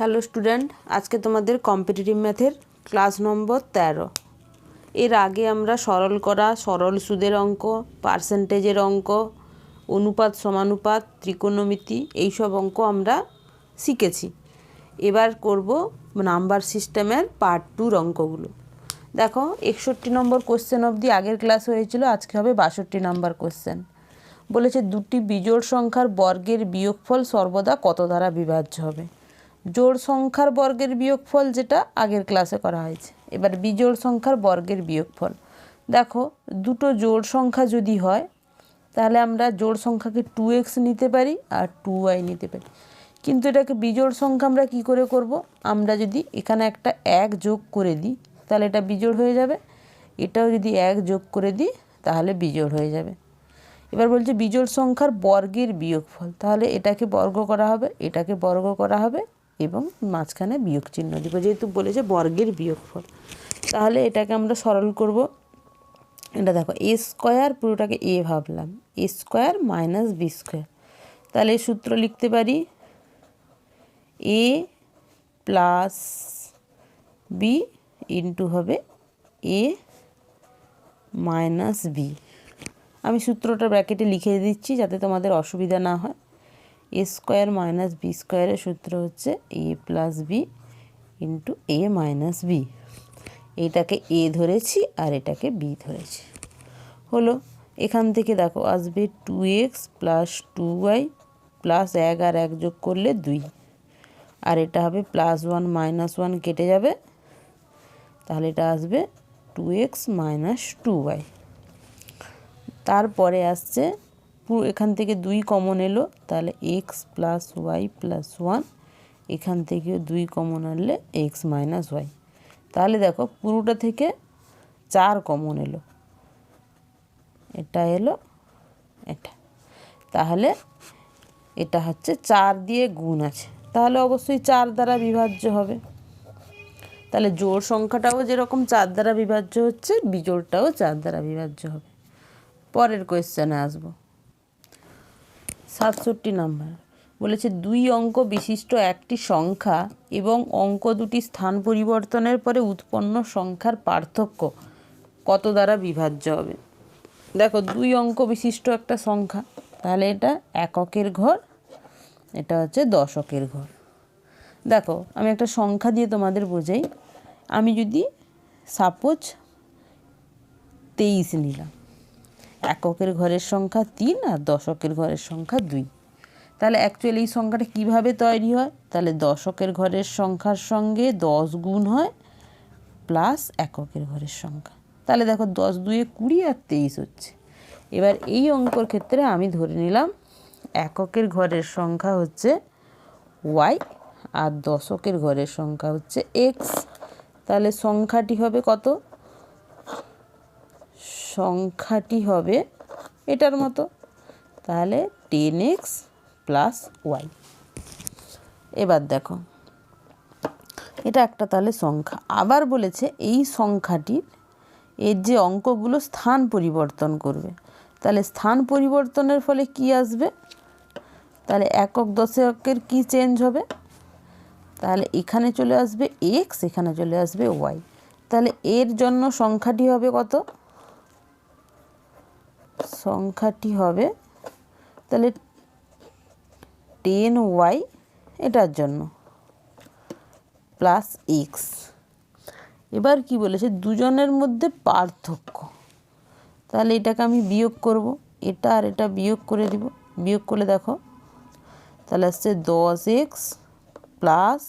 Hello student আজকে তোমাদের competitive ম্যাথের ক্লাস নম্বর তেরো। এর আগে আমরা সরল করা, সরল সুদের অঙ্ক পার্সেন্টেজের অঙ্ক, অনুপাত সমানুপাত ত্রিকোণমিতি এইসব অঙ্ক আমরা শিখেছি। এবার করব নাম্বার সিস্টেমের পার্ট টুর অঙ্কগুলো। দেখো, একষট্টি নম্বর কোশ্চেন অবধি আগের ক্লাস হয়েছিল, আজকে হবে বাষট্টি নাম্বার কোশ্চেন বলেছে দুটি বিজোড় সংখ্যার বর্গের বিয়োগফল সর্বদা কত দ্বারা বিভাজ্য হবে? জোড় সংখ্যার বর্গের বিয়োগফল যেটা আগের ক্লাসে করা হয়েছে। এবার বিজোড় সংখ্যার বর্গের বিয়োগফল। দেখো, দুটো জোড় সংখ্যা যদি হয়, তাহলে আমরা জোড় সংখ্যাকে টু এক্স নিতে পারি আর টু ওয়াই নিতে পারি। কিন্তু এটাকে বিজোড় সংখ্যা আমরা কি করে করব? আমরা যদি এখানে একটা এক যোগ করে দিই, তাহলে এটা বিজোড় হয়ে যাবে। এটাও যদি এক যোগ করে দিই, তাহলে বিজোড় হয়ে যাবে। এবার বলছে বিজোড় সংখ্যার বর্গের বিয়োগফল। তাহলে এটাকে বর্গ করা হবে, এটাকে বর্গ করা হবে এবং মাঝখানে বিয়োগ চিহ্ন দিব, যেহেতু বলেছে বর্গের বিয়োগফল। তাহলে এটাকে আমরা সরল করব। এটা দেখো, এ স্কোয়ার পুরোটাকে এ ভাবলাম, a square minus b square. তাহলে সূত্র লিখতে পারি, এ প্লাস বি ইন্টু হবে এ মাইনাস বি। আমি সূত্রটা ব্র্যাকেটে লিখে দিচ্ছি যাতে তোমাদের অসুবিধা না হয়। এ স্কোয়ার মাইনাস বি স্কোয়ারের সূত্র হচ্ছে a plus b into a minus b. এইটাকে এ ধরেছি আর এটাকে বি ধরেছি। হলো, এখান থেকে দেখো আসবে two x plus two y plus এক আর এক যোগ করলে দুই। আর এটা হবে প্লাস ওয়ান মাইনাস ওয়ান কেটে যাবে। তাহলে এটা আসবে two x minus two y তারপরে আসছে পুরো এখান থেকে দুই কমন এলো, তাহলে x plus y plus one এখান থেকে দুই কমন আনলে এক্স মাইনাস ওয়াই তাহলে দেখো পুরোটা থেকে চার কমন এলো। এটা এলো, এটা। তাহলে এটা হচ্ছে চার দিয়ে গুণ আছে। তাহলে অবশ্যই চার দ্বারা বিভাজ্য হবে। তাহলে জোর সংখ্যাটাও যেরকম চার দ্বারা বিভাজ্য হচ্ছে, বিজোড়টাও চার দ্বারা বিভাজ্য হবে। পরের কোয়েশ্চেনে আসব। সাতষট্টি নাম্বার। বলেছে, দুই অঙ্ক বিশিষ্ট একটি সংখ্যা এবং অঙ্ক দুটি স্থান পরিবর্তনের পরে উৎপন্ন সংখ্যার পার্থক্য কত দ্বারা বিভাজ্য হবে? দেখো, দুই অঙ্ক বিশিষ্ট একটা সংখ্যা, তাহলে এটা এককের ঘর, এটা হচ্ছে দশকের ঘর। দেখো, আমি একটা সংখ্যা দিয়ে তোমাদের বোঝাই। আমি যদি সাপোজ তেইশ নিলাম এককের ঘরের সংখ্যা তিন আর দশকের ঘরের সংখ্যা দুই। তাহলে অ্যাকচুয়ালি এই সংখ্যাটা কীভাবে তৈরি হয়? তাহলে দশকের ঘরের সংখ্যার সঙ্গে দশ গুণ হয় প্লাস এককের ঘরের সংখ্যা। তাহলে দেখো দশ দুয়ে কুড়ি আর তেইশ হচ্ছে। এবার এই অঙ্কর ক্ষেত্রে আমি ধরে নিলাম এককের ঘরের সংখ্যা হচ্ছে ওয়াই আর দশকের ঘরের সংখ্যা হচ্ছে এক্স তাহলে সংখ্যাটি হবে কত? সংখ্যাটি হবে এটার মতো। তাহলে টেন এক্স প্লাস ওয়াই এবার দেখো, এটা একটা তাহলে সংখ্যা। আবার বলেছে এই সংখ্যাটির এর যে অঙ্কগুলো স্থান পরিবর্তন করবে। তাহলে স্থান পরিবর্তনের ফলে কি আসবে? তাহলে একক দশকের কি চেঞ্জ হবে? তাহলে এখানে চলে আসবে এক্স এখানে চলে আসবে ওয়াই তাহলে এর জন্য সংখ্যাটি হবে কত? সংখ্যাটি হবে তাহলে টেন ওয়াই এটার জন্য প্লাস এক্স এবার কি বলেছে? দুজনের মধ্যে পার্থক্য। তাহলে এটাকে আমি বিয়োগ করব। এটা আর এটা বিয়োগ করে দিব। বিয়োগ করলে দেখো, তাহলে আসছে দশ এক্স প্লাস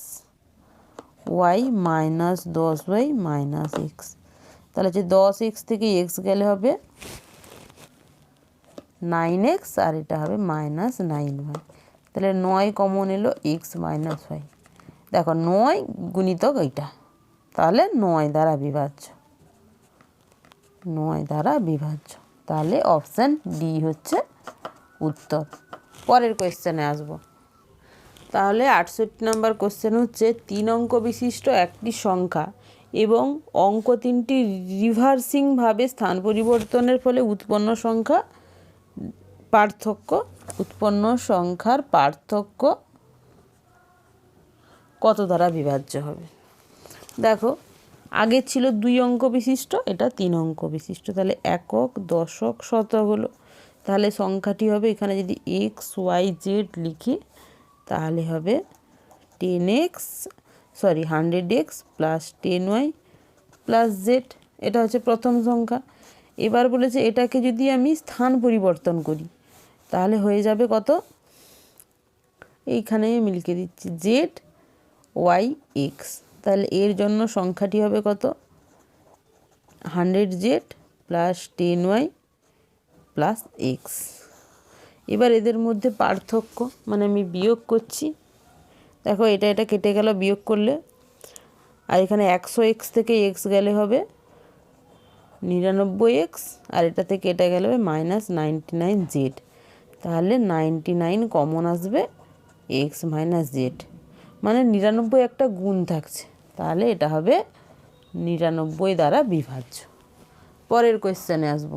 ওয়াই মাইনাস দশ ওয়াই মাইনাস এক্স তাহলে হচ্ছে দশ এক্স থেকে এক্স গেলে হবে নাইন এক্স আর এটা হবে মাইনাস নাইন ওয়াই। তাহলে নয় কমন এলো এক্স মাইনাস ওয়াই। দেখো নয় গুণিতক এইটা। তাহলে নয় দ্বারা বিভাজ্য। নয় দ্বারা বিভাজ্য। তাহলে অপশান ডি হচ্ছে উত্তর। পরের কোয়েশ্চেনে আসব। তাহলে আটষট্টি নম্বর কোশ্চেন হচ্ছে, তিন অঙ্ক বিশিষ্ট একটি সংখ্যা এবং অঙ্ক তিনটি রিভার্সিংভাবে স্থান পরিবর্তনের ফলে উৎপন্ন সংখ্যা পার্থক্য, উৎপন্ন সংখ্যার পার্থক্য কত দ্বারা বিভাজ্য হবে? দেখো, আগে ছিল দুই অঙ্ক বিশিষ্ট, এটা তিন অঙ্ক বিশিষ্ট, তাহলে একক, দশক, শতক হলো। তাহলে সংখ্যাটি হবে এখানে যদি এক্স ওয়াই জেড লিখি, তাহলে হবে ten x sorry hundred x plus ten y plus z এটা হচ্ছে প্রথম সংখ্যা। এবার বলেছে এটাকে যদি আমি স্থান পরিবর্তন করি তাহলে হয়ে যাবে কত? এইখানে আমি লিখে দিচ্ছি। জেড ওয়াই এক্স তাহলে এর জন্য সংখ্যাটি হবে কত? Hundred z plus ten y plus x এবার এদের মধ্যে পার্থক্য মানে আমি বিয়োগ করছি। দেখো, এটা এটা কেটে গেল বিয়োগ করলে। আর এখানে একশো এক্স থেকে এক্স গেলে হবে নিরানব্বই এক্স আর এটা থেকে এটা গেলে হবে মাইনাস নাইনটি নাইন জেড তাহলে নাইনটি নাইন কমন আসবে এক্স মাইনাস জেড। মানে নিরানব্বই একটা গুণ থাকছে। তাহলে এটা হবে নিরানব্বই দ্বারা বিভাজ্য। পরের কোয়েশ্চেনে আসব।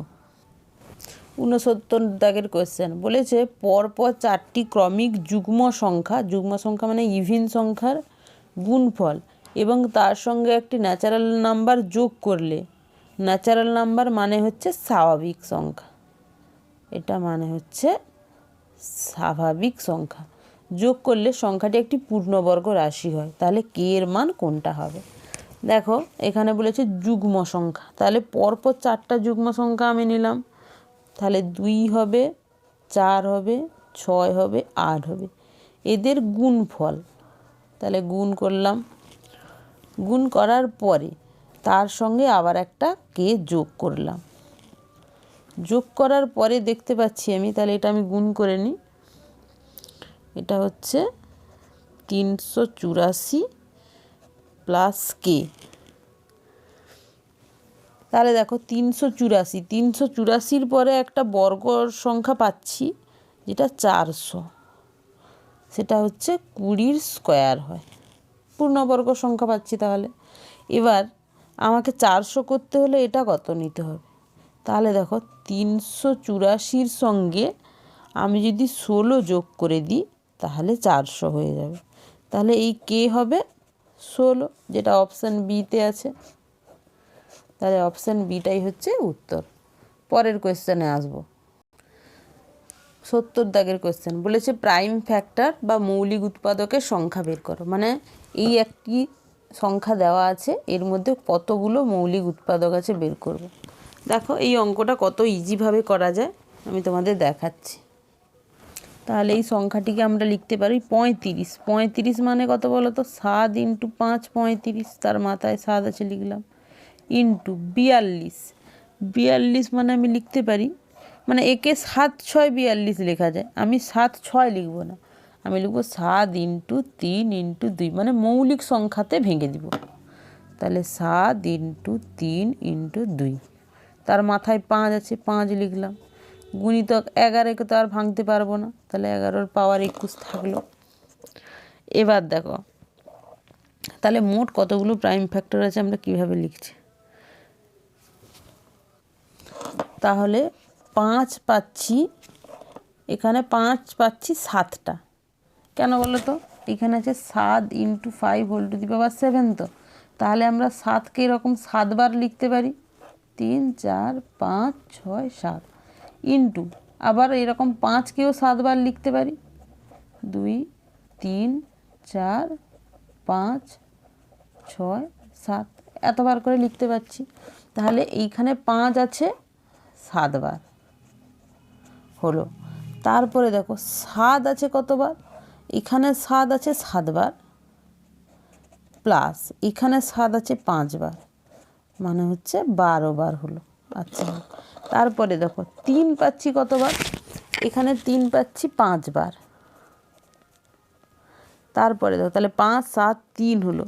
ঊনসত্তর দাগের কোয়েশ্চেন বলেছে, পরপর চারটি ক্রমিক যুগ্ম সংখ্যা যুগ্ম সংখ্যা মানে ইভিন সংখ্যার গুণফল, এবং তার সঙ্গে একটি ন্যাচারাল নাম্বার যোগ করলে ন্যাচারাল নাম্বার মানে হচ্ছে স্বাভাবিক সংখ্যা। এটা মানে হচ্ছে স্বাভাবিক সংখ্যা। যোগ করলে সংখ্যাটি একটি পূর্ণবর্গ রাশি হয়। তাহলে কে এর মান কোনটা হবে? দেখো, এখানে বলেছে যুগ্ম সংখ্যা। তাহলে পরপর চারটা যুগ্ম সংখ্যা আমি নিলাম। তাহলে দুই হবে, চার হবে, ছয় হবে, আট হবে। এদের গুণফল। তাহলে গুণ করলাম। গুণ করার পরে তার সঙ্গে আবার একটা কে যোগ করলাম। যোগ করার পরে দেখতে পাচ্ছি আমি, তাহলে এটা আমি গুণ করে নিই। এটা হচ্ছে তিনশো চুরাশি প্লাস কে। তাহলে দেখো তিনশো চুরাশি, তিনশো চুরাশির পরে একটা বর্গ সংখ্যা পাচ্ছি, যেটা চারশো। সেটা হচ্ছে কুড়ির স্কোয়ার হয়। পূর্ণবর্গ সংখ্যা পাচ্ছি তাহলে। এবার আমাকে চারশো করতে হলে এটা কত নিতে হবে? তাহলে দেখো তিনশো চুরাশির সঙ্গে আমি যদি ষোলো যোগ করে দিই, তাহলে চারশো হয়ে যাবে। তাহলে এই কে হবে? ষোলো, যেটা অপশান বিতে আছে। তাহলে অপশান বিটাই হচ্ছে উত্তর। পরের কোয়েশ্চেনে আসব। সত্তর দাগের কোয়েশ্চেন বলেছে প্রাইম ফ্যাক্টর বা মৌলিক উৎপাদকের সংখ্যা বের করো। মানে এই একটি সংখ্যা দেওয়া আছে, এর মধ্যে কতগুলো মৌলিক উৎপাদক আছে বের করব। দেখো, এই অঙ্কটা কত ইজিভাবে করা যায়, আমি তোমাদের দেখাচ্ছি। তাহলে এই সংখ্যাটিকে আমরা লিখতে পারি পঁয়ত্রিশ। পঁয়ত্রিশ মানে কত বলো তো সাত ইন্টু পাঁচ, পঁয়ত্রিশ। তার মাথায় সাত আছে লিখলাম। ইন্টু বিয়াল্লিশ। বিয়াল্লিশ মানে আমি লিখতে পারি মানে একে সাত ছয় বিয়াল্লিশ লেখা যায়। আমি সাত ছয় লিখব না। আমি লিখব সাত ইন্টু তিন ইন্টু দুই মানে মৌলিক সংখ্যাতে ভেঙে দিব। তাহলে সাত ইন্টু তিন ইন্টু দুই। তার মাথায় পাঁচ আছে, পাঁচ লিখলাম। গুণিতক এগারোকে তো আর ভাঙতে পারব না, তাহলে এগারোর পাওয়ার একুশ থাকল। এবার দেখো, তাহলে মোট কতগুলো প্রাইম ফ্যাক্টর আছে আমরা কীভাবে লিখছি? তাহলে পাঁচ পাচ্ছি, এখানে পাঁচ পাচ্ছি সাতটা। কেন বলো তো? এখানে আছে সাত into five whole to the power seven তো। তাহলে আমরা সাতকে এরকম সাতবার লিখতে পারি। তিন, চার, পাঁচ, ছয়, সাত। ইন্টু। আবার এরকম পাঁচকেও সাতবার লিখতে পারি। দুই, তিন, চার, পাঁচ, ছয়, সাত। এতবার করে লিখতে পারছি। তাহলে এইখানে পাঁচ আছে, সাতবার। হলো। তারপরে দেখো, সাত আছে কতবার? এখানে সাত আছে সাতবার। প্লাস এখানে সাত আছে পাঁচবার। মানে হচ্ছে বারো বার হলো। আচ্ছা তারপরে দেখো, তিন পাচ্ছি কতবার? এখানে তিন পাচ্ছি পাঁচবার। তারপরে দেখো, তাহলে পাঁচ, সাত, তিন হলো।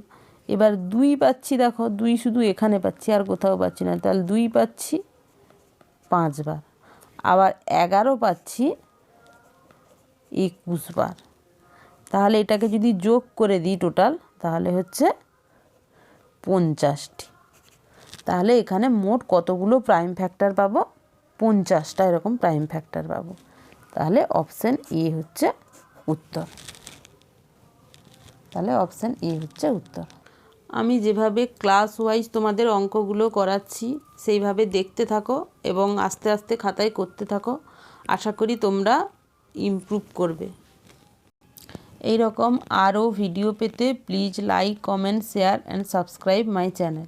এবার দুই পাচ্ছি দেখো, দুই শুধু এখানে পাচ্ছি আর কোথাও পাচ্ছি না। তাহলে দুই পাচ্ছি পাঁচবার। আবার এগারো পাচ্ছি একুশ বার তাহলে এটাকে যদি যোগ করে দিই টোটাল তাহলে হচ্ছে পঞ্চাশটি। তাহলে এখানে মোট কতগুলো প্রাইম ফ্যাক্টর পাবো? পঞ্চাশটা এরকম প্রাইম ফ্যাক্টর পাবো। তাহলে অপশান এ হচ্ছে উত্তর। তাহলে অপশান এ হচ্ছে উত্তর। আমি যেভাবে ক্লাস ওয়াইজ তোমাদের অঙ্কগুলো করাচ্ছি, সেইভাবে দেখতে থাকো এবং আস্তে আস্তে খাতায় করতে থাকো। আশা করি তোমরা ইমপ্রুভ করবে। এই রকম আরও ভিডিও পেতে please like comment share and subscribe my channel